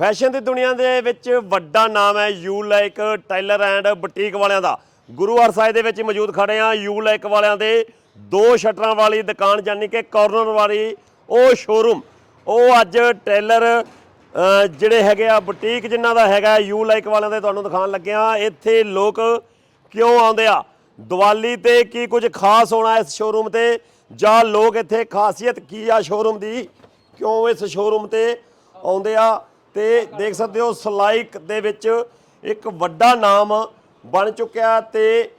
Fashion ਦੀ ਦੁਨੀਆ ਦੇ ਵਿੱਚ ਵੱਡਾ ਨਾਮ ਹੈ you like tailor and boutique ਵਾਲਿਆਂ ਦਾ। ਗੁਰੂ ਸਾਹਿਬ ਦੇ ਵਿੱਚ ਮੌਜੂਦ ਖੜੇ ਆ ਯੂ ਲਾਈਕ ਵਾਲਿਆਂ ਦੇ ਦੋ ਸ਼ਟਰਾਂ ਵਾਲੀ ਦੁਕਾਨ, ਯਾਨੀ ਕਿ ਕਾਰਨਰ ਵਾਲੀ ਉਹ ਸ਼ੋਰੂਮ ਉਹ ਅੱਜ ਟੇਲਰ ਜਿਹੜੇ ਹੈਗੇ ਆ, ਬੁਟੀਕ ਜਿਨ੍ਹਾਂ ਦਾ ਹੈਗਾ ਯੂ ਲਾਈਕ ਵਾਲਿਆਂ ਦੇ ਤੁਹਾਨੂੰ ਦਿਖਾਉਣ ਲੱਗਿਆ ਇੱਥੇ ਲੋਕ ਕਿਉਂ ਆਉਂਦੇ ਆ? ਦੀਵਾਲੀ ਤੇ ਕੀ ਕੁਝ ਖਾਸ ਹੋਣਾ ਇਸ ਸ਼ੋਰੂਮ ਤੇ? ਜਾਂ ਲੋਕ ਇੱਥੇ ਖਾਸੀਅਤ ਕੀ ਆ ਸ਼ੋਰੂਮ ਦੀ? ਕਿਉਂ ਇਸ ਸ਼ੋਰੂਮ ਤੇ ਆਉਂਦੇ ਆ? ਤੇ ਦੇਖ ਸਕਦੇ ਹੋ ਸਲਾਈਕ ਦੇ ਵਿੱਚ ਇੱਕ ਵੱਡਾ ਨਾਮ ਬਣ ਚੁੱਕਿਆ ਤੇ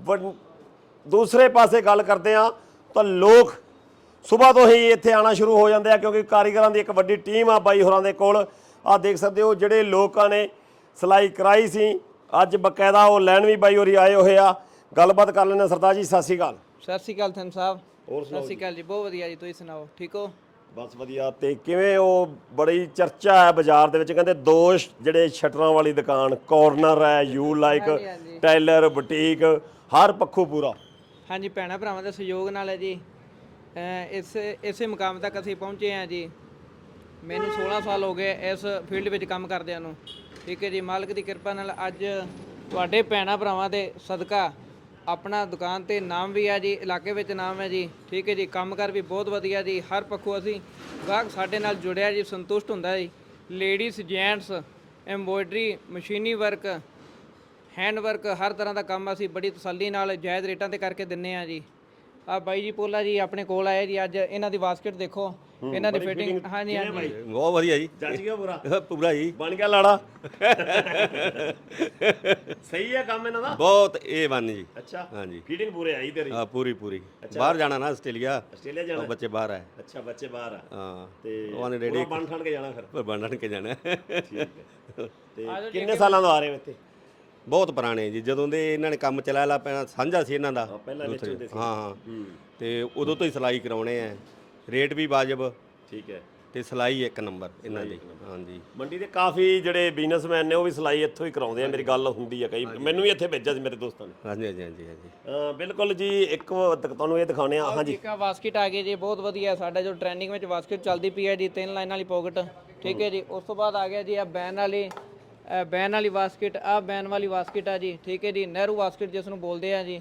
ਵ- ਦੂਸਰੇ ਪਾਸੇ ਗੱਲ ਕਰਦੇ ਆ ਤਾਂ ਲੋਕ ਸਵੇਰ ਤੋਂ ਹੀ ਇੱਥੇ ਆਣਾ ਸ਼ੁਰੂ ਹੋ ਜਾਂਦੇ ਆ ਕਿਉਂਕਿ ਕਾਰੀਗਰਾਂ ਦੀ ਇੱਕ ਵੱਡੀ ਟੀਮ ਆ ਬਾਈ ਹੋਰਾਂ ਦੇ ਕੋਲ। ਆ ਦੇਖ ਸਕਦੇ ਹੋ ਜਿਹੜੇ ਲੋਕਾਂ ਨੇ ਸਲਾਈ ਕਰਾਈ ਸੀ। ਅੱਜ ਬਕਾਇਦਾ ਉਹ ਲੈਣ ਵੀ ਬਾਈ ਹੋਰੀ ਆਏ ਹੋਏ ਆ। ਗੱਲਬਾਤ ਕਰ ਲੈਣੇ ਸਰਦਾਰ ਜੀ ਸਤਿ ਸ਼੍ਰੀ ਅਕਾਲ। ਸਤਿ ਸ਼੍ਰੀ ਅਕਾਲ ਥਨ ਸਾਹਿਬ। ਹੋਰ ਸਤਿ ਸ਼੍ਰੀ ਅਕਾਲ ਜੀ ਬਹੁਤ ਵਧੀਆ ਜੀ ਤੁਸੀਂ ਸੁਣਾਓ? ਠੀਕ ਹੋ? ਬਸ ਵਧੀਆ ਤੇ ਕਿਵੇਂ ਉਹ ਬੜੀ ਚਰਚਾ ਹੈ ਬਾਜ਼ਾਰ ਦੇ ਵਿੱਚ? ਕਹਿੰਦੇ ਦੋ ਸ਼- ਜਿਹੜੇ ਸ਼ਟਰਾਂ ਵਾਲੀ ਦੁਕਾਨ ਕਾਰਨਰ ਹੈ ਯੂ ਲਾਈਕ। ਟਾਈਲਰ ਬੁਟੀਕ ਹਰ ਪੱਖੋਂ ਪੂਰਾ। ਹਾਂਜੀ ਭੈਣਾਂ ਭਰਾਵਾਂ ਦੇ ਸਹਿਯੋਗ ਨਾਲ ਹੈ ਜੀ। ਅਹ ਇਸ ਇਸੇ ਮੁਕਾਮ ਤੱਕ ਅਸੀਂ ਪਹੁੰਚੇ ਹਾਂ ਜੀ। ਮੈਨੂੰ 16 ਸਾਲ ਹੋ ਗਏ ਇਸ ਫੀਲਡ ਵਿੱਚ ਕੰਮ ਕਰਦਿਆਂ ਨੂੰ। ਠੀਕ ਹੈ ਜੀ ਮਾਲਕ ਦੀ ਕਿਰਪਾ ਨਾਲ ਅੱਜ ਤੁਹਾਡੇ ਭੈਣਾਂ ਭਰਾਵਾਂ ਦੇ ਸਦਕਾ ਆਪਣਾ ਦੁਕਾਨ ਤੇ ਨਾਮ ਵੀ ਆ ਜੀ, ਇਲਾਕੇ ਵਿੱਚ ਨਾਮ ਹੈ ਜੀ। ਠੀਕ ਹੈ ਜੀ ਕੰਮਕਾਰ ਵੀ ਬਹੁਤ ਵਧੀਆ ਜੀ, ਹਰ ਪੱਖੋਂ ਅਸੀਂ ਗਾਹਕ ਸਾਡੇ ਨਾਲ ਜੁੜਿਆ ਜੀ, ਸੰਤੁਸ਼ਟ ਹੁੰਦਾ ਜੀ। ਲੇਡੀਜ਼ ਜੈਂਟਸ ਐਮਬੋਇਡਰੀ ਮਸ਼ੀਨੀ ਵਰਕ ਹੈਂਡ ਵਰਕ ਹਰ ਤਰ੍ਹਾਂ ਦਾ ਕੰਮ ਅਸੀਂ ਬੜੀ ਤਸੱਲੀ ਨਾਲ ਜਾਇਜ਼ ਰੇਟਾਂ ਤੇ ਕਰਕੇ ਦਿੰਨੇ ਆ ਜੀ। ਆ ਬਾਈ ਜੀ ਪੋਲਾ ਜੀ ਆਪਣੇ ਕੋਲ ਆਏ ਜੀ, ਅੱਜ ਇਹਨਾਂ ਦੀ ਬਾਸਕਟ ਦੇਖੋ। ਇਹਨਾਂ ਦੀ ਫਿਟਿੰਗ ਹਾਂਜੀ ਹਾਂਜੀ। ਬਹੁਤ ਵਧੀਆ ਜੀ। ਜੱਜ ਗਿਆ ਪੂਰਾ ਪੂਰਾ ਜੀ। ਬਣ ਗਿਆ ਲਾੜਾ। ਸਹੀ ਹੈ ਕੰਮ ਇਹਨਾਂ ਦਾ? ਬਹੁਤ ਇਹ ਬਨ ਜੀ। ਅੱਛਾ। ਹਾਂਜੀ। ਫੀਡਿੰਗ ਪੂਰੇ ਆਈ ਤੇਰੀ? ਆ ਪੂਰੀ ਪੂਰੀ। ਬਾਹਰ ਜਾਣਾ ਨਾ ਆਸਟ੍ਰੇਲੀਆ। ਆਸਟ੍ਰੇਲੀਆ ਉਹ ਜਾਣਾ ਬੱਚੇ ਬਾਹਰ ਹੈ ਅੱਛਾ ਬੱਚੇ ਬਾਹਰ ਆ। ਹਾਂ। ਤੇ ਉਹ ਨੇ ਪੂਰਾ ਰੈਡੀ ਬਣ ਠਣ ਕੇ ਜਾਣਾ ਫਿਰ? ਪਰ ਬੰਨਣ ਕੇ ਜਾਣਾ। ਤੇ ਕਿੰਨੇ ਸਾਲਾਂ ਤੋਂ ਆ ਰਹੇ ਹੋ ਇੱਥੇ? ਬਹੁਤ ਪੁਰਾਣੇ ਜੀ। ਜਦੋਂ ਦੇ ਇਹਨਾਂ ਨੇ ਕੰਮ ਚਲਾਇਆ ਲਾ ਪੈਣਾ ਸਾਂਝਾ ਸੀ ਇਹਨਾਂ ਦਾ। ਪਹਿਲਾਂ ਵਿੱਚ ਹੁੰਦੇ ਸੀ। ਹਾਂ ਹਾਂ। ਹੂੰ। ਤੇ ਉਦੋਂ ਤੋਂ ਹੀ ਸਿਲਾਈ ਕਰਾਉਣੇ ਆ। ਰੇਟ ਵੀ ਵਾਜਬ। ਠੀਕ ਹੈ। ਤੇ ਸਿਲਾਈ ਇੱਕ ਨੰਬਰ ਇਹਨਾਂ ਦੀ। ਹਾਂਜੀ। ਮੰਡੀ ਦੇ ਕਾਫੀ ਜਿਹੜੇ ਬਿਜ਼ਨਸਮੈਨ ਨੇ ਉਹ ਵੀ ਸਿਲਾਈ ਇੱਥੋਂ ਹੀ ਕਰਾਉਂਦੇ ਆ। ਮੇਰੀ ਗੱਲ ਹੁੰਦੀ ਆ ਕਈ। ਮੈਨੂੰ ਵੀ ਇੱਥੇ ਭੇਜਿਆ ਸੀ ਮੇਰੇ ਦੋਸਤਾਂ ਨੇ। ਹਾਂਜੀ ਹਾਂਜੀ ਹਾਂਜੀ ਹਾਂਜੀ। ਬਿਲਕੁਲ ਜੀ ਇੱਕ ਤੁਹਾਨੂੰ ਇਹ ਦਿਖਾਉਣੇ ਆ। ਹਾਂਜੀ। ਇੱਕ ਆ ਬਾਸਕਟ ਆ ਗਈ ਜੀ ਬਹੁਤ ਵਧੀਆ। ਸਾਡਾ ਜੋ ਟ੍ਰੈਂਡਿੰਗ ਵਿੱਚ ਬਾਸਕਟ ਚੱਲਦੀ ਪਈ ਹੈ ਜੀ ਤਿੰਨ ਲਾਈਨ ਵਾਲੀ ਪਾਕਟ ਠੀਕ ਹੈ ਜੀ। ਉਸ ਤੋਂ ਬਾਅਦ ਆ ਗਿਆ ਜੀ ਆ ਬੈਨ ਵਾਲੀ। ਬੈਨ ਵਾਲੀ ਬਾਸਕਟ ਆ ਬੈਨ ਵਾਲੀ ਬਾਸਕਟ ਆ ਜੀ। ਠੀਕ ਹੈ ਜੀ। ਨਹਿਰੂ ਬਾਸਕਟ ਜਿਸ ਨੂੰ ਬੋਲਦੇ ਆ ਜੀ।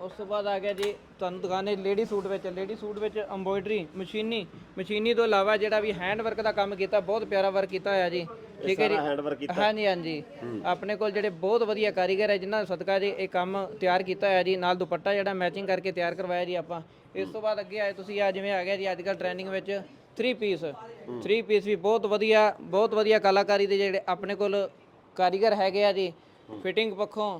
ਉਸ ਤੋਂ ਬਾਅਦ ਆ ਗਿਆ ਜੀ ਤੁਹਾਨੂੰ ਦੁਕਾਨੇ ਲੇਡੀ ਸੂਟ ਵਿੱਚ ਲੇਡੀ ਸੂਟ ਵਿੱਚ ਐਮਬੋਇਡਰੀ ਮਸ਼ੀਨੀ ਮਸ਼ੀਨੀ ਤੋਂ ਇਲਾਵਾ ਜਿਹੜਾ ਵੀ ਹੈਂਡ ਵਰਕ ਦਾ ਕੰਮ ਕੀਤਾ ਬਹੁਤ ਪਿਆਰਾ ਵਰਕ ਕੀਤਾ ਹੋਇਆ ਜੀ। ਠੀਕ ਹੈ ਜੀ? ਹੈਂਡ ਵਰਕ ਕੀਤਾ। ਹਾਂਜੀ ਹਾਂਜੀ। ਆਪਣੇ ਕੋਲ ਜਿਹੜੇ ਬਹੁਤ ਵਧੀਆ ਕਾਰੀਗਰ ਹੈ ਜਿਨ੍ਹਾਂ ਸਦਕਾ ਜੀ ਇਹ ਕੰਮ ਤਿਆਰ ਕੀਤਾ ਹੋਇਆ ਜੀ ਨਾਲ ਦੁਪੱਟਾ ਜਿਹੜਾ ਮੈਚਿੰਗ ਕਰਕੇ ਤਿਆਰ ਕਰਵਾਇਆ ਜੀ ਆਪਾਂ। ਇਸ ਤੋਂ ਬਾਅਦ ਅੱਗੇ ਆਏ ਤੁਸੀਂ ਆ ਜਿਵੇਂ ਆ ਗਿਆ ਜੀ ਅੱਜ ਕੱਲ ਟ੍ਰੈਂਡਿੰਗ ਵਿੱਚ 3 ਪੀਸ 3 ਪੀਸ ਵੀ ਬਹੁਤ ਵਧੀਆ ਬਹੁਤ ਵਧੀਆ ਕਲਾਕਾਰੀ ਦੇ ਜਿਹੜੇ ਆਪਣੇ ਕੋਲ ਕਾਰੀਗਰ ਹੈਗੇ ਆ ਜੀ। ਫਿਟਿੰਗ ਪੱਖੋਂ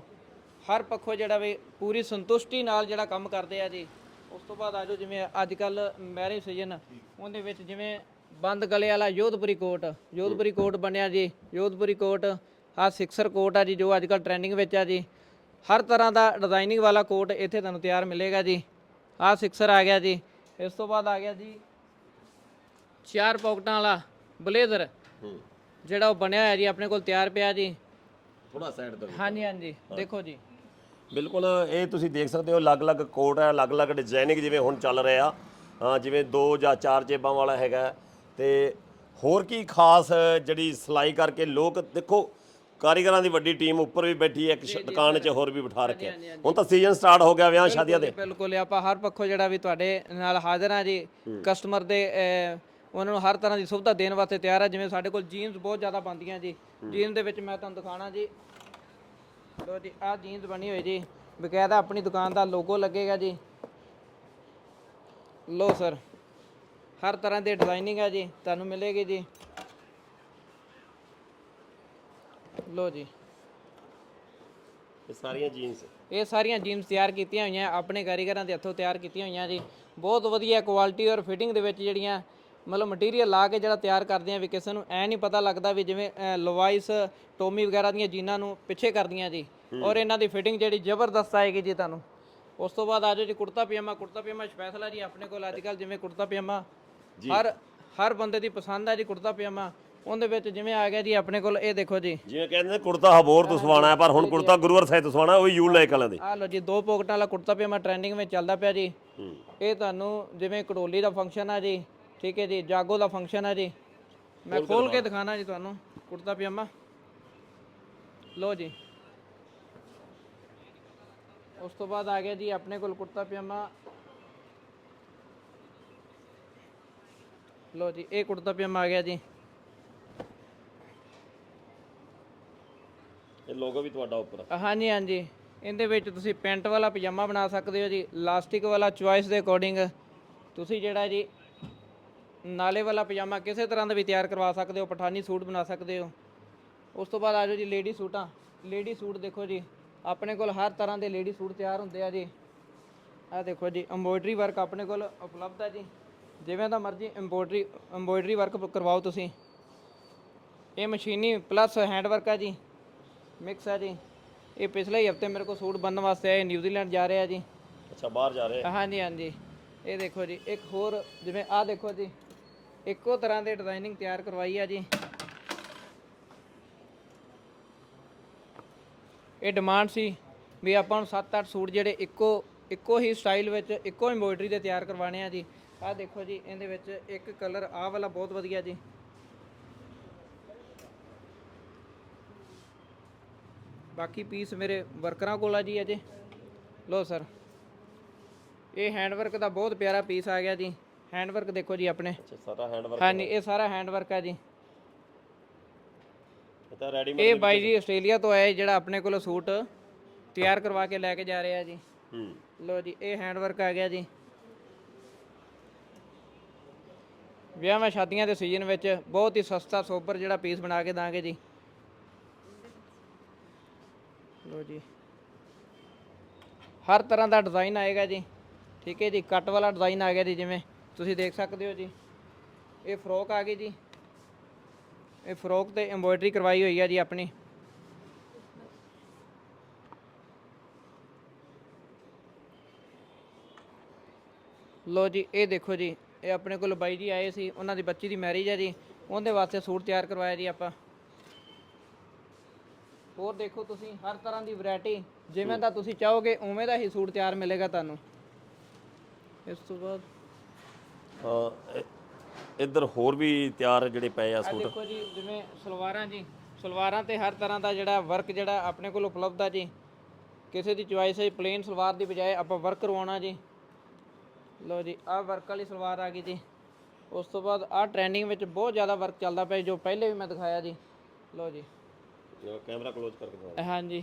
ਹਰ ਪੱਖੋਂ ਜਿਹੜਾ ਵੀ ਪੂਰੀ ਸੰਤੁਸ਼ਟੀ ਨਾਲ ਜਿਹੜਾ ਕੰਮ ਕਰਦੇ ਆ ਜੀ ਉਸ ਤੋਂ ਬਾਅਦ ਆਜੋ ਜਿਵੇਂ ਅੱਜ ਕੱਲ ਮੈਰਿਜ ਸੀਜ਼ਨ ਉਹਦੇ ਵਿੱਚ ਜਿਵੇਂ ਬੰਦ ਗਲੇ ਵਾਲਾ ਯੋਧਪੁਰੀ ਕੋਟ ਯੋਧਪੁਰੀ ਕੋਟ ਬਣਿਆ ਜੀ ਯੋਧਪੁਰੀ ਕੋਟ ਆ ਸਿਕਸਰ ਕੋਟ ਆ ਜੀ ਜੋ ਅੱਜ ਕੱਲ ਟ੍ਰੈਂਡਿੰਗ ਵਿੱਚ ਆ ਜੀ। ਹਰ ਤਰ੍ਹਾਂ ਦਾ ਡਿਜ਼ਾਈਨਿੰਗ ਵਾਲਾ ਕੋਟ ਇੱਥੇ ਤੁਹਾਨੂੰ ਤਿਆਰ ਮਿਲੇਗਾ ਜੀ। ਆ ਸਿਕਸਰ ਆ ਗਿਆ ਜੀ ਇਸ ਤੋਂ ਬਾਅਦ ਆ ਗਿਆ ਜੀ ਚਾਰ ਪੌਕਟਾਂ ਵਾਲਾ ਬਲੇਜ਼ਰ ਜਿਹੜਾ ਉਹ ਬਣਿਆ ਹੋਇਆ ਜੀ ਆਪਣੇ ਕੋਲ ਤਿਆਰ ਪਿਆ ਜੀ। ਥੋੜਾ ਸਾਈਡ ਤੋਂ ਹਾਂਜੀ ਹਾਂਜੀ ਦੇਖੋ ਜੀ। ਬਿਲਕੁਲ ਇਹ ਤੁਸੀਂ ਦੇਖ ਸਕਦੇ ਹੋ ਅਲੱਗ-ਅਲੱਗ ਕੋਟ ਹੈ ਅਲੱਗ-ਅਲੱਗ ਡਿਜ਼ਾਈਨਿੰਗ ਜਿਵੇਂ ਹੁਣ ਚੱਲ ਰਿਹਾ। ਹਾਂ ਜਿਵੇਂ ਦੋ ਜਾਂ ਚਾਰ ਜੇਬਾਂ ਵਾਲਾ ਹੈਗਾ। ਤੇ ਹੋਰ ਕੀ ਖਾਸ ਜਿਹੜੀ ਸਿਲਾਈ ਕਰਕੇ ਲੋਕ ਦੇਖੋ ਕਾਰੀਗਰਾਂ ਦੀ ਵੱਡੀ ਟੀਮ ਉੱਪਰ ਵੀ ਬੈਠੀ ਹੈ ਇੱਕ ਸ਼- ਦੁਕਾਨ 'ਚ ਹੋਰ ਵੀ ਬਿਠਾ ਰੱਖਿਆ। ਹੁਣ ਤਾਂ ਸੀਜ਼ਨ ਸਟਾਰਟ ਹੋ ਗਿਆ ਵਿਆਹ ਸ਼ਾਦੀਆਂ ਦੇ। ਬਿਲਕੁਲ ਆਪਾਂ ਹਰ ਪੱਖੋਂ ਜਿਹੜਾ ਵੀ ਤੁਹਾਡੇ ਨਾਲ ਹਾਜ਼ਰ ਹਾਂ ਜੀ ਕਸਟਮਰ ਦੇ ਅਹ, ਉਹਨਾਂ ਨੂੰ ਹਰ ਤਰ੍ਹਾਂ ਦੀ ਸੁਵਿਧਾ ਦੇਣ ਵਾਸਤੇ ਤਿਆਰ ਹੈ। ਜਿਵੇਂ ਸਾਡੇ ਕੋਲ ਜੀਨਸ ਬਹੁਤ ਜ਼ਿਆਦਾ ਬਣਦੀਆਂ ਜੀ। ਜੀਨ ਦੇ ਵਿੱਚ ਮੈਂ ਤੁਹਾਨੂੰ ਦਿਖਾਣਾ ਜੀ। ਲੋ ਜੀ ਆਹ ਜੀਨਸ ਬਣੀ ਹੋਈ ਜੀ। ਬਕਾਇਦਾ ਆਪਣੀ ਦੁਕਾਨ ਦਾ ਲੋਗੋ ਲੱਗੇਗਾ ਜੀ। ਲੋ ਸਰ ਹਰ ਤਰ੍ਹਾਂ ਦੀ ਡਿਜ਼ਾਈਨਿੰਗ ਹੈ ਜੀ ਤੁਹਾਨੂੰ ਮਿਲੇਗੀ ਜੀ। ਲੋ ਜੀ। ਇਹ ਸਾਰੀਆਂ ਜੀਨਸ। ਇਹ ਸਾਰੀਆਂ ਜੀਨਸ ਤਿਆਰ ਕੀਤੀਆਂ ਹੋਈਆਂ ਆਪਣੇ ਕਾਰੀਗਰਾਂ ਦੇ ਹੱਥੋਂ ਤਿਆਰ ਕੀਤੀਆਂ ਹੋਈਆਂ ਜੀ। ਬਹੁਤ ਵਧੀਆ ਕੁਆਲਿਟੀ ਔਰ ਫਿਟਿੰਗ ਦੇ ਵਿੱਚ ਜਿਹੜੀਆਂ ਮਤਲਬ ਮਟੀਰੀਅਲ ਲਾ ਕੇ ਜਿਹੜਾ ਤਿਆਰ ਕਰਦੇ ਆ ਵੀ ਕਿਸੇ ਨੂੰ ਐ ਨਹੀਂ ਪਤਾ ਲੱਗਦਾ ਵੀ ਜਿਵੇਂ ਅਹ, ਲਵਾਈਸ ਟੋਮੀ ਵਗੈਰਾ ਦੀਆਂ ਜੀਨਾਂ ਨੂੰ ਪਿੱਛੇ ਕਰਦੀਆਂ ਜੀ। ਔਰ ਇਹਨਾਂ ਦੀ ਫਿਟਿੰਗ ਜਿਹੜੀ ਜ਼ਬਰਦਸਤ ਆਏਗੀ ਜੀ ਤੁਹਾਨੂੰ। ਉਸ ਤੋਂ ਬਾਅਦ ਆਜੋ ਜੀ ਕੁੜਤਾ ਪਜਾਮਾ। ਕੁੜਤਾ ਪਜਾਮਾ ਸਪੈਸ਼ਲ ਆ ਜੀ ਆਪਣੇ ਕੋਲ ਅੱਜ ਕੱਲ ਜਿਵੇਂ ਕੁੜਤਾ ਪਜਾਮਾ। ਹਰ ਹਰ ਬੰਦੇ ਦੀ ਪਸੰਦ ਆ ਜੀ ਕੁੜਤਾ ਪਜਾਮਾ। ਉਹਦੇ ਵਿੱਚ ਜਿਵੇਂ ਆ ਗਿਆ ਜੀ ਆਪਣੇ ਕੋਲ ਇਹ ਦੇਖੋ ਜੀ। ਜਿਵੇਂ ਕਹਿੰਦੇ ਨੇ ਕੁੜਤਾ ਹਬੋਰ ਤੋਂ ਸਵਾਣਾ ਹੈ ਪਰ ਹੁਣ ਕੁੜਤਾ ਗੁਰੂਵਰ ਸਾਹਿਬ ਤੋਂ ਸਵਾਣਾ ਉਹ ਯੂ ਲਾਈਕ ਵਾਲਿਆਂ ਦੇ। ਆ ਲਓ ਜੀ ਦੋ ਪੋਕਟਾਂ ਵਾਲਾ ਕੁੜਤਾ ਪਜਾਮਾ ਟ੍ਰੈਂਡਿੰਗ ਵਿੱਚ ਚੱਲਦਾ ਪਿਆ ਜੀ। ਇਹ ਤੁਹਾਨੂੰ ਜਿਵੇਂ ਕਟੋਲੀ ਦਾ ਫੰਕਸ਼ਨ ਆ ਜੀ ਠੀਕ ਹੈ ਜੀ ਜਾਗੋ ਦਾ ਫੰਕਸ਼ਨ ਆ ਜੀ। ਮੈਂ ਖੋਲ ਕੇ ਦਿਖਾਣਾ ਜੀ ਤੁਹਾਨੂੰ ਕੁੜਤਾ ਪਜਾਮਾ। ਲੋ ਜੀ। ਉਸ ਤੋਂ ਬਾਅਦ ਆ ਗਿਆ ਜੀ ਆਪਣੇ ਕੋਲ ਕੁੜਤਾ ਪਜਾਮਾ। ਲੋ ਜੀ ਇਹ ਕੁੜਤਾ ਪਜਾਮਾ ਆ ਗਿਆ ਜੀ। ਇਹ ਲੋਗੋ ਵੀ ਤੁਹਾਡਾ ਉੱਪਰ ਹਾਂਜੀ ਹਾਂਜੀ। ਇਹਦੇ ਵਿੱਚ ਤੁਸੀਂ ਪੈਂਟ ਵਾਲਾ ਪਜਾਮਾ ਬਣਾ ਸਕਦੇ ਹੋ ਜੀ ਲਾਸਟਿਕ ਵਾਲਾ ਚੁਆਇਸ ਦੇ ਅਕੋਰਡਿੰਗ ਤੁਸੀਂ ਜਿਹੜਾ ਜੀ ਨਾਲੇ ਵਾਲਾ ਪਜਾਮਾ ਕਿਸੇ ਤਰ੍ਹਾਂ ਦਾ ਵੀ ਤਿਆਰ ਕਰਵਾ ਸਕਦੇ ਹੋ ਪਠਾਨੀ ਸੂਟ ਬਣਾ ਸਕਦੇ ਹੋ। ਉਸ ਤੋਂ ਬਾਅਦ ਆ ਜਾਓ ਜੀ ਲੇਡੀ ਸੂਟਾਂ। ਲੇਡੀ ਸੂਟ ਦੇਖੋ ਜੀ ਆਪਣੇ ਕੋਲ ਹਰ ਤਰ੍ਹਾਂ ਦੇ ਲੇਡੀ ਸੂਟ ਤਿਆਰ ਹੁੰਦੇ ਆ ਜੀ। ਆ ਦੇਖੋ ਜੀ ਐਮਬੋਇਡਰੀ ਵਰਕ ਆਪਣੇ ਕੋਲ ਉਪਲਬਧ ਹੈ ਜੀ। ਜਿਵੇਂ ਦਾ ਮਰਜ਼ੀ ਐਮਬੋਇਡਰੀ ਐਮਬੋਇਡਰੀ ਵਰਕ ਕਰਵਾਓ ਤੁਸੀਂ। ਇਹ ਮਸ਼ੀਨੀ ਪਲੱਸ ਹੈਂਡ ਵਰਕ ਹੈ ਜੀ ਮਿਕਸ ਹੈ ਜੀ। ਇਹ ਪਿਛਲੇ ਹੀ ਹਫ਼ਤੇ ਮੇਰੇ ਕੋਲ ਸੂਟ ਬਣਨ ਵਾਸਤੇ ਆਏ ਨਿਊਜ਼ੀਲੈਂਡ ਜਾ ਰਹੇ ਆ ਜੀ। ਅੱਛਾ ਬਾਹਰ ਜਾ ਰਹੇ ਹਾਂਜੀ ਹਾਂਜੀ। ਇਹ ਦੇਖੋ ਜੀ ਇੱਕ ਹੋਰ ਜਿਵੇਂ ਆਹ ਦੇਖੋ ਜੀ ਇੱਕੋ ਤਰ੍ਹਾਂ ਦੇ ਡਿਜ਼ਾਈਨਿੰਗ ਤਿਆਰ ਕਰਵਾਈ ਆ ਜੀ। ਇਹ ਡਿਮਾਂਡ ਸੀ ਵੀ ਆਪਾਂ ਨੂੰ 7-8 ਸੂਟ ਜਿਹੜੇ ਇੱਕੋ ਇੱਕੋ ਹੀ ਸਟਾਈਲ ਵਿੱਚ, ਇੱਕੋ ਐਮਬੋਇਡਰੀ ਦੇ ਤਿਆਰ ਕਰਵਾਣੇ ਆ ਜੀ। ਆਹ ਦੇਖੋ ਜੀ, ਇਹਦੇ ਵਿੱਚ ਇੱਕ ਕਲਰ ਆਹ ਵਾਲਾ ਬਹੁਤ ਵਧੀਆ ਜੀ। ਬਾਕੀ ਪੀਸ ਮੇਰੇ ਵਰਕਰਾਂ ਕੋਲ ਆ ਜੀ ਅਜੇ। ਲੋ ਸਰ ਇਹ ਹੈਂਡ ਵਰਕ ਦਾ ਬਹੁਤ ਪਿਆਰਾ ਪੀਸ ਆ ਗਿਆ ਜੀ। ਹੈਂਡ ਵਰਕ ਦੇਖੋ ਜੀ ਆਪਣੇ। ਅੱਛਾ ਸਾਰਾ ਹੈਂਡ ਵਰਕ ਹਾਂਜੀ ਇਹ ਸਾਰਾ ਹੈਂਡ ਵਰਕ ਆ ਜੀ। ਇਹ ਤਾਂ ਰੈਡੀਮੇਡ ਇਹ ਬਾਈ ਜੀ ਆਸਟ੍ਰੇਲੀਆ ਤੋਂ ਆਇਆ ਜਿਹੜਾ ਆਪਣੇ ਕੋਲੋਂ ਸੂਟ ਤਿਆਰ ਕਰਵਾ ਕੇ ਲੈ ਕੇ ਜਾ ਰਿਹਾ ਜੀ। ਹੂੰ। ਲੋ ਜੀ ਇਹ ਹੈਂਡ ਵਰਕ ਆ ਗਿਆ ਜੀ। ਵਿਆਹਾਂ ਸ਼ਾਦੀਆਂ ਦੇ ਸੀਜ਼ਨ ਵਿੱਚ ਬਹੁਤ ਹੀ ਸਸਤਾ ਸੋਬਰ ਜਿਹੜਾ ਪੀਸ ਬਣਾ ਕੇ ਦਾਂਗੇ ਜੀ। ਲੋ ਜੀ। ਹਰ ਤਰ੍ਹਾਂ ਦਾ ਡਿਜ਼ਾਈਨ ਆਏਗਾ ਜੀ। ਠੀਕ ਹੈ ਜੀ ਕੱਟ ਵਾਲਾ ਡਿਜ਼ਾਈਨ ਆ ਗਿਆ ਜੀ ਜਿਵੇਂ। ਤੁਸੀਂ ਦੇਖ ਸਕਦੇ ਹੋ ਜੀ। ਇਹ ਫਰੋਕ ਆ ਗਈ ਜੀ। ਇਹ ਫਰੋਕ ਤੇ ਐਮਬੋਇਡਰੀ ਕਰਵਾਈ ਹੋਈ ਹੈ ਜੀ ਆਪਣੀ। ਲੋ ਜੀ, ਇਹ ਦੇਖੋ ਜੀ, ਇਹ ਆਪਣੇ ਕੋਲ ਬਾਈ ਜੀ ਆਏ ਸੀ, ਉਹਨਾਂ ਦੀ ਬੱਚੀ ਦੀ ਮੈਰਿਜ ਹੈ ਜੀ। ਉਹਦੇ ਵਾਸਤੇ ਸੂਟ ਤਿਆਰ ਕਰਵਾਇਆ ਜੀ ਆਪਾਂ। ਹੋਰ ਦੇਖੋ ਤੁਸੀਂ, ਹਰ ਤਰ੍ਹਾਂ ਦੀ ਵੈਰਾਈਟੀ ਜਿਵੇਂ ਦਾ ਤੁਸੀਂ ਚਾਹੋਗੇ, ਉਵੇਂ ਦਾ ਹੀ ਸੂਟ ਤਿਆਰ ਮਿਲੇਗਾ ਤੁਹਾਨੂੰ। ਇਸ ਤੋਂ ਬਾਅਦ ਇੱਧਰ ਹੋਰ ਵੀ ਤਿਆਰ ਜਿਹੜੇ ਪਏ ਆ ਸੂਟ। ਦੇਖੋ ਜੀ ਜਿਵੇਂ ਸਲਵਾਰਾਂ ਜੀ ਸਲਵਾਰਾਂ ਤੇ ਹਰ ਤਰ੍ਹਾਂ ਦਾ ਜਿਹੜਾ ਵਰਕ ਜਿਹੜਾ ਆਪਣੇ ਕੋਲ ਉਪਲਬਧ ਆ ਜੀ। ਕਿਸੇ ਦੀ ਚੁਆਇਸ ਹੈ ਪਲੇਨ ਸਲਵਾਰ ਦੀ ਬਜਾਏ ਆਪਾਂ ਵਰਕ ਕਰਵਾਉਣਾ ਜੀ। ਲਓ ਜੀ ਆਹ ਵਰਕ ਵਾਲੀ ਸਲਵਾਰ ਆ ਗਈ ਜੀ। ਉਸ ਤੋਂ ਬਾਅਦ ਆਹ ਟ੍ਰੈਂਡਿੰਗ ਵਿੱਚ ਬਹੁਤ ਜ਼ਿਆਦਾ ਵਰਕ ਚੱਲਦਾ ਪਿਆ ਜੋ ਪਹਿਲੇ ਵੀ ਮੈਂ ਦਿਖਾਇਆ ਜੀ। ਲਓ ਜੀ। ਕੈਮਰਾ ਕਲੋਜ਼ ਕਰਕੇ ਦਿਖਾਓ ਹਾਂਜੀ।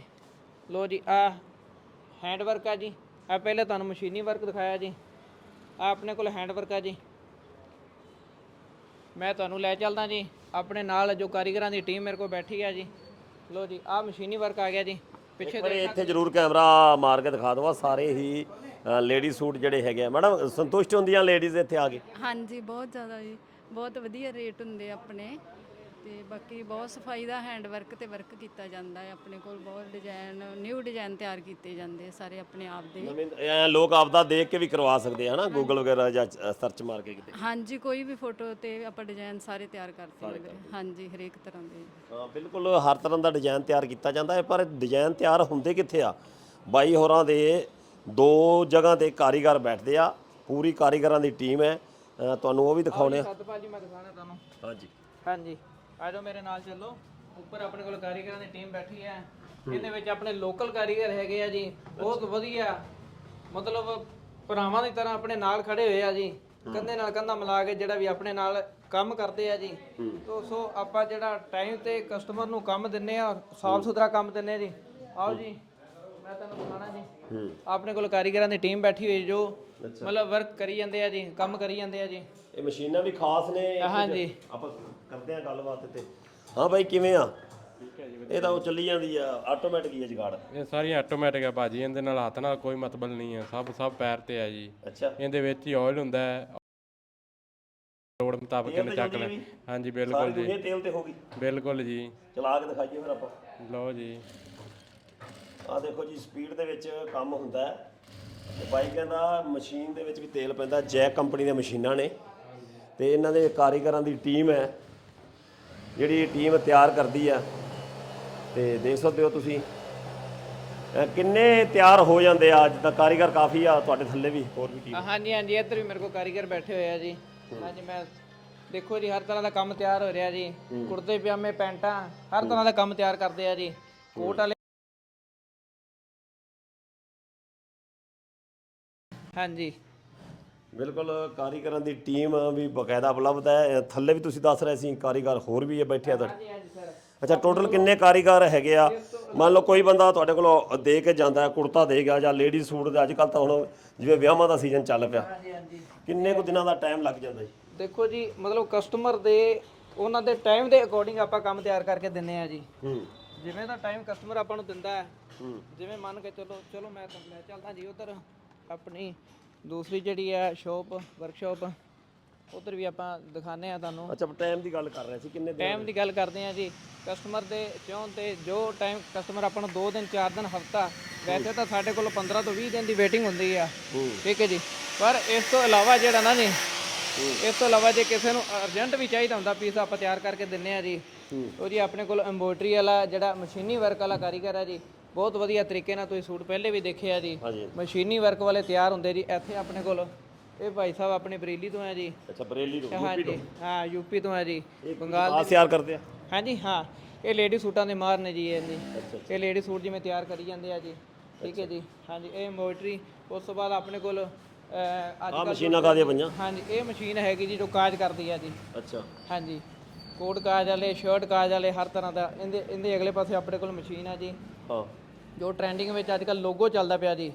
ਲੋ ਜੀ ਆ ਹੈਂਡ ਵਰਕ ਆ ਜੀ। ਆ ਪਹਿਲੇ ਤੁਹਾਨੂੰ ਮਸ਼ੀਨੀ ਵਰਕ ਦਿਖਾਇਆ ਜੀ। ਆ ਆਪਣੇ ਕੋਲ ਹੈਂਡ ਵਰਕ ਆ ਜੀ। ਮੈਂ ਤੁਹਾਨੂੰ ਲੈ ਚੱਲਦਾ ਜੀ। ਆਪਣੇ ਨਾਲ ਜੋ ਕਾਰੀਗਰਾਂ ਦੀ ਟੀਮ ਮੇਰੇ ਕੋਲ ਬੈਠੀ ਆ ਜੀ। ਲੋ ਜੀ ਆ ਮਸ਼ੀਨੀ ਵਰਕ ਆ ਗਿਆ ਜੀ। ਪਿੱਛੇ ਪਰ ਇੱਥੇ ਜ਼ਰੂਰ ਕੈਮਰਾ ਮਾਰ ਕੇ ਦਿਖਾ ਦਵਾ ਸਾਰੇ ਹੀ ਲੇਡੀ ਸੂਟ ਜਿਹੜੇ ਹੈਗੇ ਆ। ਮੈਡਮ ਸੰਤੁਸ਼ਟ ਹੁੰਦੀਆਂ ਲੇਡੀਜ਼ ਇੱਥੇ ਆ ਕੇ? ਹਾਂਜੀ ਬਹੁਤ ਜ਼ਿਆਦਾ ਜੀ। ਬਹੁਤ ਵਧੀਆ ਰੇਟ ਹੁੰਦੇ ਆਪਣੇ। ਤੇ ਬਾਕੀ ਬਹੁਤ ਸਫ਼ਾਈ ਦਾ ਹੈਂਡ ਵਰਕ ਤੇ ਵਰਕ ਕੀਤਾ ਜਾਂਦਾ ਹੈ। ਆਪਣੇ ਕੋਲ ਬਹੁਤ ਡਿਜ਼ਾਈਨ ਨਿਊ ਡਿਜ਼ਾਈਨ ਤਿਆਰ ਕੀਤੇ ਜਾਂਦੇ ਆ ਸਾਰੇ ਆਪਣੇ ਆਪ ਦੇ। ਨਵੇਂ ਐਂ ਲੋਕ ਆਪਦਾ ਦੇਖ ਕੇ ਵੀ ਕਰਵਾ ਸਕਦੇ ਆ ਹਨਾ? ਗੂਗਲ ਵਗੈਰਾ ਜਾਂ ਸਰਚ ਮਾਰ ਕੇ ਕਿਤੇ। ਹਾਂਜੀ ਕੋਈ ਵੀ ਫੋਟੋ ਤੇ ਆਪਾਂ ਡਿਜ਼ਾਈਨ ਸਾਰੇ ਤਿਆਰ ਕਰਦੇ ਹਾਂ। ਹਾਂਜੀ ਹਰੇਕ ਤਰ੍ਹਾਂ ਦੇ। ਹਾਂ ਬਿਲਕੁਲ ਹਰ ਤਰ੍ਹਾਂ ਦਾ ਡਿਜ਼ਾਈਨ ਤਿਆਰ ਕੀਤਾ ਜਾਂਦਾ ਹੈ ਪਰ ਡਿਜ਼ਾਈਨ ਤਿਆਰ ਹੁੰਦੇ ਕਿੱਥੇ ਆ? ਬਾਈ ਹੋਰਾਂ ਦੇ ਦੋ ਜਗ੍ਹਾ ਤੇ ਕਾਰੀਗਰ ਬੈਠਦੇ ਆ। ਪੂਰੀ ਕਾਰੀਗਰਾਂ ਦੀ ਟੀਮ ਹੈ। ਅ, ਤੁਹਾਨੂੰ ਉਹ ਵੀ ਦਿਖਾਉਣੇ ਆ। ਸਤਪਾਲ ਜੀ ਮੈਂ ਦਿਖਾਣਾ ਤੁਹਾਨੂੰ। ਹਾਂਜੀ। ਹਾਂਜੀ। ਆ ਜਾਓ ਮੇਰੇ ਨਾਲ ਚੱਲੋ। ਉੱਪਰ ਆਪਣੇ ਕੋਲ ਕਾਰੀਗਰਾਂ ਦੀ ਟੀਮ ਬੈਠੀ ਹੈ। ਇਹਦੇ ਵਿੱਚ ਆਪਣੇ ਲੋਕਲ ਕਾਰੀਗਰ ਹੈਗੇ ਆ ਜੀ। ਬਹੁਤ ਵਧੀਆ। ਮਤਲਬ ਭਰਾਵਾਂ ਦੀ ਤਰ੍ਹਾਂ ਆਪਣੇ ਨਾਲ ਖੜੇ ਹੋਏ ਆ ਜੀ। ਕੰਧੇ ਨਾਲ ਕੰਧਾ ਮਿਲਾ ਕੇ ਜਿਹੜਾ ਵੀ ਆਪਣੇ ਨਾਲ ਕੰਮ ਕਰਦੇ ਆ ਜੀ। ਤੋ ਸੋ ਆਪਾਂ ਜਿਹੜਾ ਟਾਈਮ ਤੇ ਕਸਟਮਰ ਨੂੰ ਕੰਮ ਦਿੰਨੇ ਆ ਸਾਫ਼ ਸੁਥਰਾ ਕੰਮ ਦਿੰਨੇ ਜੀ। ਆਓ ਜੀ ਮੈਂ ਤੁਹਾਨੂੰ ਦਿਖਾਣਾ ਜੀ। ਆਪਣੇ ਕੋਲ ਕਾਰੀਗਰਾਂ ਦੀ ਟੀਮ ਬੈਠੀ ਹੋਈ ਜੋ ਮਤਲਬ ਵਰਕ ਕਰੀ ਜਾਂਦੇ ਆ ਜੀ ਕੰਮ ਕਰੀ ਜਾਂਦੇ ਆ ਜੀ। ਇਹ ਮਸ਼ੀਨਾਂ ਵੀ ਖਾਸ ਨੇ। ਹਾਂਜੀ। ਆਪਾਂ ਕਰਦੇ ਆ ਗੱਲਬਾਤ ਤੇ। ਹਾਂ ਬਾਈ ਕਿਵੇਂ ਆ? ਇਹ ਤਾਂ ਉਹ ਚੱਲੀ ਜਾਂਦੀ ਆ ਆਟੋਮੈਟਿਕ ਹੀ ਆ ਜਗਾੜ। ਇਹ ਸਾਰੀਆਂ ਆਟੋਮੈਟਿਕ ਆ ਭਾਜੀ ਇਹਦੇ ਨਾਲ ਹੱਥ ਨਾਲ ਕੋਈ ਮਤਲਬ ਨਹੀਂ ਹੈ ਸਭ ਸਭ ਪੈਰ ਤੇ ਆ ਜੀ। ਅੱਛਾ। ਇਹਦੇ ਵਿੱਚ ਹੀ ਆਇਲ ਹੁੰਦਾ ਹੈ। ਲੋੜ ਮੁਤਾਬਕ ਇਹਨੂੰ ਚੱਕ ਲੈ? ਹਾਂਜੀ ਸਾਰੀ ਬਿਲਕੁਲ ਜੀ। ਦੁਨੀਆ ਤੇਲ ਤੇ ਹੋ ਗਈ। ਬਿਲਕੁਲ ਜੀ। ਚਲਾ ਕੇ ਦਿਖਾਈਏ ਫਿਰ ਆਪਾਂ। ਲਓ ਜੀ। ਆ ਦੇਖੋ ਜੀ ਸਪੀਡ ਦੇ ਵਿੱਚ ਕੰਮ ਹੁੰਦਾ ਹੈ। ਤੇ ਬਾਈ ਕਹਿੰਦਾ ਮਸ਼ੀਨ ਦੇ ਵਿੱਚ ਵੀ ਤੇਲ ਪੈਂਦਾ ਜੈਕ ਕੰਪਨੀ ਦੀਆਂ ਮਸ਼ੀਨਾਂ ਨੇ। ਤੇ ਇਹਨਾਂ ਦੇ ਕਾਰੀਗਰਾਂ ਦੀ ਟੀਮ ਹੈ। ਜਿਹੜੀ ਟੀਮ ਤਿਆਰ ਕਰਦੀ ਆ ਤੇ ਦੇਖ ਸਕਦੇ ਹੋ ਤੁਸੀਂ। ਕਿੰਨੇ ਤਿਆਰ ਹੋ ਜਾਂਦੇ ਆ ਅੱਜ ਤਾਂ ਕਾਰੀਗਰ ਕਾਫੀ ਆ ਤੁਹਾਡੇ ਥੱਲੇ ਵੀ ਹੋਰ ਵੀ ਟੀਮ ਹਾਂਜੀ ਹਾਂਜੀ ਇੱਧਰ ਵੀ ਮੇਰੇ ਕੋਲ ਕਾਰੀਗਰ ਬੈਠੇ ਹੋਏ ਆ ਜੀ। ਹਾਂਜੀ ਮੈਂ ਦੇਖੋ ਜੀ ਹਰ ਤਰ੍ਹਾਂ ਦਾ ਕੰਮ ਤਿਆਰ ਹੋ ਰਿਹਾ ਜੀ। ਕੁੜਤੇ ਪਜਾਮੇ ਪੈਂਟਾਂ ਹਰ ਤਰ੍ਹਾਂ ਦਾ ਕੰਮ ਤਿਆਰ ਕਰਦੇ ਆ ਜੀ। ਕੋਟ ਵਾਲੇ ਹਾਂਜੀ। ਬਿਲਕੁਲ ਕਾਰੀਗਰਾਂ ਦੀ ਟੀਮ ਵੀ ਬਕਾਇਦਾ ਉਪਲਬਧ ਹੈ। ਥੱਲੇ ਵੀ ਤੁਸੀਂ ਦੱਸ ਰਹੇ ਸੀ ਕਾਰੀਗਰ ਹੋਰ ਵੀ ਹੈ ਬੈਠੇ ਆ ਤੁਹਾਡੇ। ਅੱਛਾ ਟੋਟਲ ਕਿੰਨੇ ਕਾਰੀਗਰ ਹੈਗੇ ਆ? ਮੰਨ ਲਓ ਕੋਈ ਬੰਦਾ ਤੁਹਾਡੇ ਕੋਲੋਂ ਦੇ ਕੇ ਜਾਂਦਾ ਕੁੜਤਾ ਦੇ ਗਿਆ ਜਾਂ ਲੇਡੀ ਸੂਟ ਦਾ ਅੱਜ ਕੱਲ ਤਾਂ ਹੁਣ ਜਿਵੇਂ ਵਿਆਹਾਂ ਦਾ ਸੀਜ਼ਨ ਚੱਲ ਪਿਆ। ਹਾਂਜੀ ਹਾਂਜੀ। ਕਿੰਨੇ ਕੁ ਦਿਨਾਂ ਦਾ ਟਾਈਮ ਲੱਗ ਜਾਂਦਾ ਜੀ? ਦੇਖੋ ਜੀ ਮਤਲਬ ਕਸਟਮਰ ਦੇ ਉਹਨਾਂ ਦੇ ਟਾਈਮ ਦੇ ਅਕੋਰਡਿੰਗ ਆਪਾਂ ਕੰਮ ਤਿਆਰ ਕਰਕੇ ਦਿੰਨੇ ਆ ਜੀ। ਹੂੰ। ਜਿਵੇਂ ਦਾ ਟਾਈਮ ਕਸਟਮਰ ਆਪਾਂ ਨੂੰ ਦਿੰਦਾ ਹੈ। ਜਿਵੇਂ ਮੰਨ ਕੇ ਚਲੋ ਚਲੋ ਮੈਂ ਤਾਂ ਲੈ ਚੱਲਦਾ ਜੀ ਉਧਰ ਆਪਣੀ ਦੂਸਰੀ ਜਿਹੜੀ ਹੈ ਸ਼ੋਪ ਵਰਕਸ਼ਾਪ ਉਧਰ ਵੀ ਆਪਾਂ ਦਿਖਾਣੇ ਆ ਤੁਹਾਨੂੰ। ਅੱਛਾ ਟਾਈਮ ਦੀ ਗੱਲ ਕਰ ਰਹੇ ਸੀ ਕਿੰਨੇ ਦਿਨ ਟਾਈਮ ਦੀ? ਗੱਲ ਕਰਦੇ ਆ ਜੀ। ਕਸਟਮਰ ਦੇ ਚਾਹੁਣ ਤੇ ਜੋ ਟਾਈਮ ਕਸਟਮਰ ਆਪਾਂ ਨੂੰ 2 ਦਿਨ 4 ਦਿਨ ਹਫਤਾ ਵੈਸੇ ਤਾਂ ਸਾਡੇ ਕੋਲ 15 ਤੋਂ 20 ਦਿਨ ਦੀ ਵੇਟਿੰਗ ਹੁੰਦੀ ਆ। ਠੀਕ ਹੈ ਜੀ। ਪਰ ਇਸ ਤੋਂ ਇਲਾਵਾ ਜਿਹੜਾ ਨਾ ਜੀ ਇਸ ਤੋਂ ਇਲਾਵਾ ਜੇ ਕਿਸੇ ਨੂੰ ਅਰਜੈਂਟ ਵੀ ਚਾਹੀਦਾ ਹੁੰਦਾ ਪੀਸ ਆਪਾਂ ਤਿਆਰ ਕਰਕੇ ਦਿੰਨੇ ਆ ਜੀ। ਉਹ ਜੀ ਆਪਣੇ ਕੋਲ ਐਮਬੋਇਡਰੀ ਵਾਲਾ ਜਿਹੜਾ ਮਸ਼ੀਨੀ ਵਰਕ ਵਾਲਾ ਕਾਰੀਗਰ ਹੈ ਜੀ ਬਹੁਤ ਵਧੀਆ ਤਰੀਕੇ ਨਾਲ ਤੁਸੀਂ ਸੂਟ ਪਹਿਲੇ ਵੀ ਦੇਖਿਆ ਜੀ। ਹਾਂਜੀ। ਮਸ਼ੀਨੀ ਵਰਕ ਵਾਲੇ ਤਿਆਰ ਹੁੰਦੇ ਜੀ ਇੱਥੇ ਆਪਣੇ ਕੋਲ। ਇਹ ਭਾਈ ਸਾਹਿਬ ਆਪਣੇ ਬਰੇਲੀ ਤੋਂ ਹੈ ਜੀ। ਅੱਛਾ ਬਰੇਲੀ ਤੋਂ ਹਾਂਜੀ ਹਾਂ ਯੂਪੀ ਤੋਂ ਹੈ ਜੀ ਬੰਗਾਲ ਆ ਤਿਆਰ ਕਰਦੇ ਆ? ਹਾਂਜੀ ਹਾਂ ਇਹ ਲੇਡੀ ਸੂਟਾਂ ਦੇ ਮਾਰ ਨੇ ਜੀ ਇਹ ਜੀ। ਇਹ ਲੇਡੀ ਸੂਟ ਜਿਵੇਂ ਤਿਆਰ ਕਰੀ ਜਾਂਦੇ ਆ ਜੀ। ਠੀਕ ਹੈ ਜੀ ਹਾਂਜੀ ਇਹ ਐਮਬੋਇਡਰੀ ਉਸ ਤੋਂ ਬਾਅਦ ਆਪਣੇ ਕੋਲ ਅੱਜ ਆ ਕੱਲ੍ਹ ਮਸ਼ੀਨਾਂ ਕਾਦੀਆਂ ਪਈਆਂ? ਹਾਂਜੀ ਇਹ ਮਸ਼ੀਨ ਹੈਗੀ ਜੀ ਜੋ ਕਾਜ ਕਰਦੀ ਆ ਜੀ। ਅੱਛਾ। ਹਾਂਜੀ ਕੋਟ ਕਾਜ ਵਾਲੇ ਸ਼ਰਟ ਕਾਜ ਵਾਲੇ ਹਰ ਤਰ੍ਹਾਂ ਦਾ ਇਹਦੇ ਇਹਦੇ ਅਗਲੇ ਪਾਸੇ ਆਪਣੇ ਕੋਲ ਮਸ਼ੀਨ ਆ ਜੀ। ਹਾਂ। ਜੋ ਟ੍ਰੈਂਡਿੰਗ ਵਿੱਚ ਅੱਜ ਕੱਲ ਲੋਗੋ ਚੱਲਦਾ ਪਿਆ ਜੀ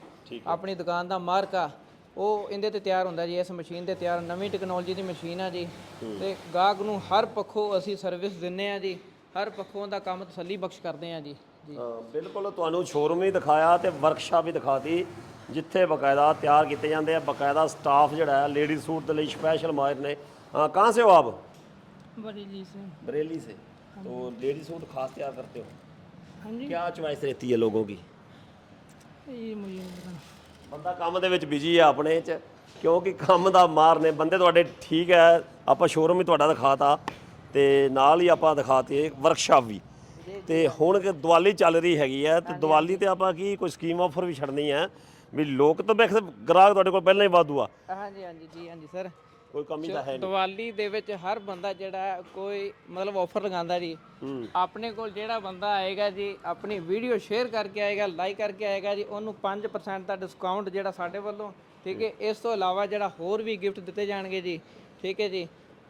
ਆਪਣੀ ਦੁਕਾਨ ਦਾ ਮਾਰਕ ਆ ਉਹ ਇਹਦੇ ਤੇ ਤਿਆਰ ਹੁੰਦਾ ਜੀ ਇਸ ਮਸ਼ੀਨ ਤੇ ਤਿਆਰ ਨਵੀਂ ਟੈਕਨੋਲੋਜੀ ਦੀ ਮਸ਼ੀਨ ਆ ਜੀ ਤੇ ਗਾਹਕ ਨੂੰ ਹਰ ਪੱਖੋਂ ਅਸੀਂ ਸਰਵਿਸ ਦਿੰਨੇ ਆ ਜੀ ਹਰ ਪੱਖੋਂ ਦਾ ਕੰਮ ਤਸੱਲੀ ਬਖਸ਼ ਕਰਦੇ ਆ ਜੀ ਜੀ ਹਾਂ ਬਿਲਕੁਲ ਤੁਹਾਨੂੰ ਸ਼ੋਰੂਮ ਵੀ ਦਿਖਾਇਆ ਤੇ ਵਰਕਸ਼ਾਪ ਵੀ ਦਿਖਾਤੀ ਜਿੱਥੇ ਬਕਾਇਦਾ ਤਿਆਰ ਕੀਤੇ ਜਾਂਦੇ ਆ ਬਕਾਇਦਾ ਸਟਾਫ ਜਿਹੜਾ ਹੈ ਲੇਡੀ ਸੂਟ ਦੇ ਲਈ ਸਪੈਸ਼ਲ ਮਾਹਿਰ ਨੇ ਹਾਂ ਕਹਾਂ ਸੇ ਹੋ ਆਪ बरेली से बरेली से तो लेडी सूट खास तैयार करते हो हाँ जी क्या चॉइस रहती है लोगों की ये मुझे ਬੰਦਾ ਕੰਮ ਦੇ ਵਿੱਚ ਬਿਜੀ ਆ ਆਪਣੇ ਚ ਕਿਉਂਕਿ ਕੰਮ ਦਾ ਮਾਰ ਨੇ ਬੰਦੇ ਤੁਹਾਡੇ ਠੀਕ ਹੈ ਆਪਾਂ ਸ਼ੋਰੂਮ ਵੀ ਤੁਹਾਡਾ ਦਿਖਾਤਾ ਤੇ ਨਾਲ ਹੀ ਆਪਾਂ ਦਿਖਾਤੀ ਵਰਕਸ਼ਾਪ ਵੀ ਤੇ ਹੁਣ ਕਿ ਦੀਵਾਲੀ ਚੱਲ ਰਹੀ ਹੈਗੀ ਹੈ ਤੇ ਦੀਵਾਲੀ ਤੇ ਆਪਾਂ ਕੀ ਕੋਈ ਸਕੀਮ ਆਫਰ ਵੀ ਛੱਡਣੀ ਹੈ ਵੀ ਲੋਕ ਤਾਂ ਮੈਂ ਗ੍ਰਾਹਕ ਤੁਹਾਡੇ ਕੋਲ ਪਹਿਲਾਂ ਹੀ ਵਾਧੂ ਆ ਹਾਂਜੀ ਹਾਂਜੀ ਜੀ ਹਾਂਜੀ ਸਰ ਕੋਈ ਕਮੀ ਤਾਂ ਹੈ ਨਹੀਂ। ਦੀਵਾਲੀ ਦੇ ਵਿੱਚ ਹਰ ਬੰਦਾ ਜਿਹੜਾ ਕੋਈ ਮਤਲਬ ਆਫਰ ਲਗਾਉਂਦਾ ਜੀ। ਆਪਣੇ ਕੋਲ ਜਿਹੜਾ ਬੰਦਾ ਆਏਗਾ ਜੀ ਆਪਣੀ ਵੀਡੀਓ ਸ਼ੇਅਰ ਕਰਕੇ ਆਏਗਾ ਲਾਈਕ ਕਰਕੇ ਆਏਗਾ ਜੀ ਉਹਨੂੰ 5% ਦਾ ਡਿਸਕਾਊਂਟ ਜਿਹੜਾ ਸਾਡੇ ਵੱਲੋਂ ਠੀਕ ਹੈ? ਇਸ ਤੋਂ ਇਲਾਵਾ ਜਿਹੜਾ ਹੋਰ ਵੀ ਗਿਫਟ ਦਿੱਤੇ ਜਾਣਗੇ ਜੀ ਠੀਕ ਹੈ ਜੀ?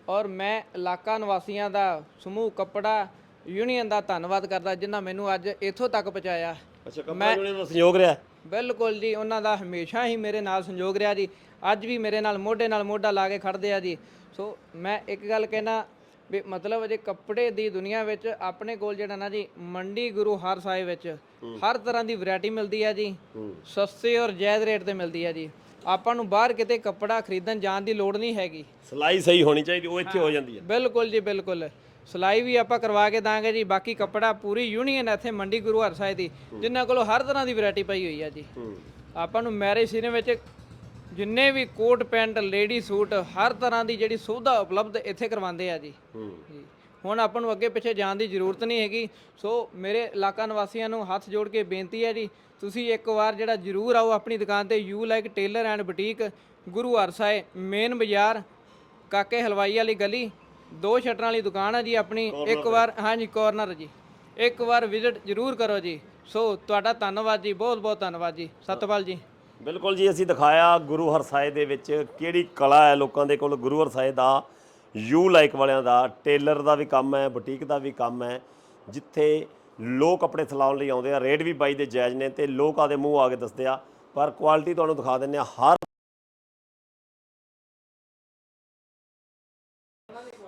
ਔਰ ਮੈਂ ਇਲਾਕਾ ਨਿਵਾਸੀਆਂ ਦਾ ਸਮੂਹ ਕੱਪੜਾ ਯੂਨੀਅਨ ਦਾ ਧੰਨਵਾਦ ਕਰਦਾ ਜਿਨ੍ਹਾਂ ਮੈਨੂੰ ਅੱਜ ਇੱਥੋਂ ਤੱਕ ਪਹੁੰਚਾਇਆ। ਅੱਛਾ ਕੱਪੜਾ ਯੂਨੀਅਨ ਦਾ ਸਹਿਯੋਗ ਰਿਹਾ। ਬਿਲਕੁਲ ਜੀ ਉਹਨਾਂ ਦਾ ਹਮੇਸ਼ਾ ਹੀ ਮੇਰੇ ਨਾਲ ਸੰਯੋਗ ਰਿਹਾ ਜੀ। ਅੱਜ ਵੀ ਮੇਰੇ ਨਾਲ ਮੋਢੇ ਨਾਲ ਮੋਢਾ ਲਾ ਕੇ ਖੜਦੇ ਆ ਜੀ। ਸੋ ਮੈਂ ਇੱਕ ਗੱਲ ਕਹਿਣਾ ਵੀ ਮਤਲਬ ਜੇ ਕੱਪੜੇ ਦੀ ਦੁਨੀਆ ਵਿੱਚ ਆਪਣੇ ਕੋਲ ਜਿਹੜਾ ਨਾ ਜੀ ਮੰਡੀ ਗੁਰੂ ਹਰ ਸਾਹਿਬ ਵਿੱਚ ਹਰ ਤਰ੍ਹਾਂ ਦੀ ਵੈਰਾਈਟੀ ਮਿਲਦੀ ਆ ਜੀ। ਸਸਤੇ ਔਰ ਜਾਇਜ਼ ਰੇਟ ਤੇ ਮਿਲਦੀ ਆ ਜੀ। ਆਪਾਂ ਨੂੰ ਬਾਹਰ ਕਿਤੇ ਕੱਪੜਾ ਖਰੀਦਣ ਜਾਣ ਦੀ ਲੋੜ ਨਹੀਂ ਹੈਗੀ। ਸਿਲਾਈ ਸਹੀ ਹੋਣੀ ਚਾਹੀਦੀ ਉਹ ਇੱਥੇ ਹੋ ਜਾਂਦੀ ਹੈ ਬਿਲਕੁਲ ਜੀ ਬਿਲਕੁਲ। ਸਿਲਾਈ ਵੀ ਆਪਾਂ ਕਰਵਾ ਕੇ ਦਾਂਗੇ ਜੀ ਬਾਕੀ ਕੱਪੜਾ ਪੂਰੀ ਯੂਨੀਅਨ ਇੱਥੇ ਮੰਡੀ ਗੁਰੂ ਹਰਸਾਏ ਦੀ ਜਿਨ੍ਹਾਂ ਕੋਲ ਹਰ ਤਰ੍ਹਾਂ ਦੀ ਵੈਰਾਈਟੀ ਪਈ ਹੋਈ ਆ ਜੀ। ਆਪਾਂ ਨੂੰ ਮੈਰਿਜ ਸੀਜ਼ਨ ਵਿੱਚ ਜਿੰਨੇ ਵੀ ਕੋਟ ਪੈਂਟ ਲੇਡੀ ਸੂਟ ਹਰ ਤਰ੍ਹਾਂ ਦੀ ਜਿਹੜੀ ਸੁਵਿਧਾ ਉਪਲਬਧ ਇੱਥੇ ਕਰਵਾਉਂਦੇ ਆ ਜੀ। ਜੀ। ਹੁਣ ਆਪਾਂ ਨੂੰ ਅੱਗੇ ਪਿੱਛੇ ਜਾਣ ਦੀ ਜ਼ਰੂਰਤ ਨਹੀਂ ਹੈਗੀ। ਸੋ ਮੇਰੇ ਇਲਾਕਾ ਨਿਵਾਸੀਆਂ ਨੂੰ ਹੱਥ ਜੋੜ ਕੇ ਬੇਨਤੀ ਹੈ ਜੀ ਤੁਸੀਂ ਇੱਕ ਵਾਰ ਜਿਹੜਾ ਜ਼ਰੂਰ ਆਓ ਆਪਣੀ ਦੁਕਾਨ ਤੇ you like tailor and boutique Guru Harsahai main ਬਾਜ਼ਾਰ ਕਾਕੇ ਹਲਵਾਈ ਵਾਲੀ ਗਲੀ ਦੋ ਸ਼ਟਰਾਂ ਵਾਲੀ ਦੁਕਾਨ ਹੈ ਜੀ ਆਪਣੀ ਇੱਕ ਵਾਰ ਹਾਂਜੀ ਕਾਰਨਰ ਜੀ। ਇੱਕ ਵਾਰ ਵਿਜ਼ਿਟ ਜ਼ਰੂਰ ਕਰੋ ਜੀ। ਸੋ ਤੁਹਾਡਾ ਧੰਨਵਾਦ ਜੀ ਬਹੁਤ ਬਹੁਤ ਧੰਨਵਾਦ ਜੀ। ਸਤਪਾਲ ਜੀ। ਬਿਲਕੁਲ ਜੀ ਅਸੀਂ ਦਿਖਾਇਆ ਗੁਰੂ ਹਰਸਾਏ ਦੇ ਵਿੱਚ ਕਿਹੜੀ ਕਲਾ ਹੈ ਲੋਕਾਂ ਦੇ ਕੋਲ। ਗੁਰੂ ਹਰਸਾਏ ਦਾ ਯੂ ਲਾਈਕ ਵਾਲਿਆਂ ਦਾ ਟੇਲਰ ਦਾ ਵੀ ਕੰਮ ਹੈ ਬੁਟੀਕ ਦਾ ਵੀ ਕੰਮ ਹੈ। ਜਿੱਥੇ ਲੋਕ ਕੱਪੜੇ ਸਿਲਾਉਣ ਲਈ ਆਉਂਦੇ ਆ ਰੇਟ ਵੀ ਬਾਈ ਦੇ ਜਾਇਜ਼ ਨੇ ਤੇ ਲੋਕ ਆਦੇ ਮੂੰਹ ਆ ਕੇ ਦੱਸਦੇ ਆ। ਪਰ ਕੁਆਲਿਟੀ ਤੁਹਾਨੂੰ ਦਿਖਾ ਦਿੰਦੇ ਆ ਹਰ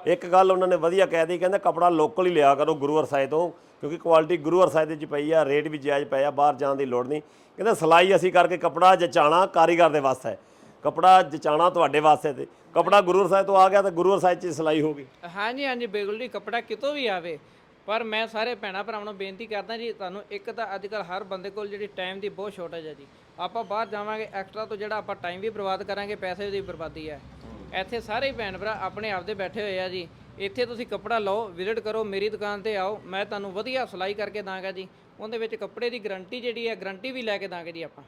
ਇੱਕ ਗੱਲ ਉਹਨਾਂ ਨੇ ਵਧੀਆ ਕਹਿ ਦਿੱਤੀ, ਕਹਿੰਦੇ ਕਪੜਾ ਲੋਕਲ ਹੀ ਲਿਆ ਕਰੋ ਗੁਰੂ ਹਰਸਾਏ ਤੋਂ, ਕਿਉਂਕਿ ਕੁਆਲਿਟੀ ਗੁਰੂ ਹਰਸਾਏ ਦੇ ਚ ਪਈ ਆ ਰੇਟ ਵੀ ਜਾਇਜ਼ ਪਏ ਆ, ਬਾਹਰ ਜਾਣ ਦੀ ਲੋੜ ਨਹੀਂ। ਕਹਿੰਦੇ ਸਿਲਾਈ ਅਸੀਂ ਕਰਕੇ ਕਪੜਾ ਜਚਾਣਾ ਕਾਰੀਗਰ ਦੇ ਵਾਸਤੇ। ਹੈ ਕਪੜਾ ਜਚਾਣਾ ਤੁਹਾਡੇ ਵਾਸਤੇ ਤੇ, ਕਪੜਾ ਗੁਰੂ ਹਰਸਾਏ ਤੋਂ ਆ ਗਿਆ ਤਾਂ ਗੁਰੂ ਹਰਸਾਏ ਚ ਹੀ ਸਿਲਾਈ ਹੋ ਗਈ। ਹਾਂਜੀ ਹਾਂਜੀ, ਬਿਲਕੁਲ ਜੀ, ਕੱਪੜਾ ਕਿਤੋਂ ਵੀ ਆਵੇ। ਪਰ ਮੈਂ ਸਾਰੇ ਭੈਣਾਂ ਭਰਾਵਾਂ ਨੂੰ ਬੇਨਤੀ ਕਰਦਾ ਜੀ, ਤੁਹਾਨੂੰ ਇੱਕ ਤਾਂ ਅੱਜ ਕੱਲ ਹਰ ਬੰਦੇ ਕੋਲ ਜਿਹੜੀ ਟਾਈਮ ਦੀ ਬਹੁਤ ਸ਼ਾਰਟੇਜ ਹੈ ਜੀ। ਆਪਾਂ ਬਾਹਰ ਜਾਵਾਂਗੇ ਐਕਸਟਰਾ ਤੋਂ ਜਿਹੜਾ ਆਪਾਂ ਟਾਈਮ ਵੀ ਬਰਬਾਦ ਕਰਾਂਗੇ, ਪੈਸੇ ਦੀ ਬਰਬਾਦੀ ਹੈ। ਇੱਥੇ ਸਾਰੇ ਭੈਣ ਭਰਾ ਆਪਣੇ ਆਪ ਦੇ ਬੈਠੇ ਹੋਏ ਆ ਜੀ। ਇੱਥੇ ਤੁਸੀਂ ਕੱਪੜਾ ਲਓ ਵਿਜ਼ਿਟ ਕਰੋ, ਮੇਰੀ ਦੁਕਾਨ ਤੇ ਆਓ। ਮੈਂ ਤੁਹਾਨੂੰ ਵਧੀਆ ਸਿਲਾਈ ਕਰਕੇ ਦਾਂਗਾ ਜੀ। ਉਹਦੇ ਵਿੱਚ ਕੱਪੜੇ ਦੀ ਗਾਰੰਟੀ ਜਿਹੜੀ ਹੈ ਗਾਰੰਟੀ ਵੀ ਲੈ ਕੇ ਦਾਂਗੇ ਜੀ ਆਪਾਂ।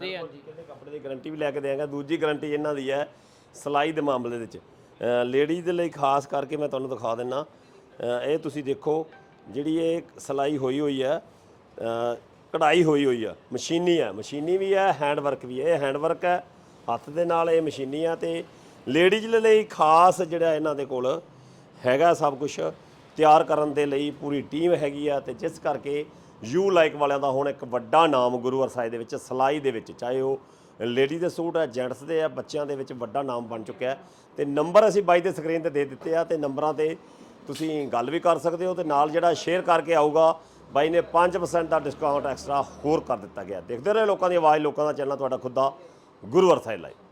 ਜੀ ਹਾਂਜੀ ਕਹਿੰਦੇ ਕੱਪੜੇ ਦੀ ਗਾਰੰਟੀ ਵੀ ਲੈ ਕੇ ਦੇਵਾਂਗਾ ਦੂਜੀ ਗਾਰੰਟੀ ਇਹਨਾਂ ਦੀ ਹੈ ਸਿਲਾਈ ਦੇ ਮਾਮਲੇ ਵਿੱਚ। ਲੇਡੀਜ਼ ਦੇ ਲਈ ਖਾਸ ਕਰਕੇ ਮੈਂ ਤੁਹਾਨੂੰ ਦਿਖਾ ਦਿੰਨਾ। ਇਹ ਤੁਸੀਂ ਦੇਖੋ, ਜਿਹੜੀ ਇਹ ਸਿਲਾਈ ਹੋਈ ਹੋਈ ਹੈ ਕਢਾਈ ਹੋਈ ਹੋਈ ਆ। ਮਸ਼ੀਨੀ ਹੈ, ਮਸ਼ੀਨੀ ਵੀ ਹੈ ਹੈਂਡ ਵਰਕ ਵੀ ਹੈ। ਇਹ ਹੈਂਡ ਵਰਕ ਹੈ, ਹੱਥ ਦੇ ਨਾਲ ਇਹ ਮਸ਼ੀਨੀ ਆ ਤੇ ਲੇਡੀਜ਼ ਲਈ ਖਾਸ ਜਿਹੜਾ ਇਹਨਾਂ ਦੇ ਕੋਲ ਹੈਗਾ ਸਭ ਕੁਝ ਤਿਆਰ ਕਰਨ ਦੇ ਲਈ ਪੂਰੀ ਟੀਮ ਹੈਗੀ ਆ ਤੇ ਜਿਸ ਕਰਕੇ ਯੂ ਲਾਈਕ ਵਾਲਿਆਂ ਦਾ ਹੁਣ ਇੱਕ ਵੱਡਾ ਨਾਮ ਗੁਰੂ ਅਰਸਾਏ ਦੇ ਵਿੱਚ, ਸਲਾਈ ਦੇ ਵਿੱਚ, ਚਾਹੇ ਉਹ ਲੇਡੀ ਦੇ ਸੂਟ ਆ ਜੈਂਟਸ ਦੇ ਆ, ਬੱਚਿਆਂ ਦੇ ਵਿੱਚ ਵੱਡਾ ਨਾਮ ਬਣ ਚੁੱਕਿਆ ਹੈ। ਤੇ ਨੰਬਰ ਅਸੀਂ ਬਾਈ ਦੇ ਸਕਰੀਨ ਤੇ ਦੇ ਦਿੱਤੇ ਆ ਤੇ ਨੰਬਰਾਂ ਤੇ ਤੁਸੀਂ ਗੱਲ ਵੀ ਕਰ ਸਕਦੇ ਹੋ ਤੇ ਨਾਲ ਜਿਹੜਾ ਸ਼ੇਅਰ ਕਰਕੇ ਆਊਗਾ, ਬਾਈ ਨੇ 5% ਦਾ ਡਿਸਕਾਊਂਟ ਐਕਸਟਰਾ ਹੋਰ ਕਰ ਦਿੱਤਾ ਗਿਆ। ਦੇਖਦੇ ਰਹੇ ਲੋਕਾਂ ਦੀ ਆਵਾਜ਼, ਲੋਕਾਂ ਦਾ ਚੈਨਲ, ਤੁਹਾਡਾ ਖੁਦ ਦਾ ਗੁਰੂ ਅਰਸਾਏ ਲਾਈਵ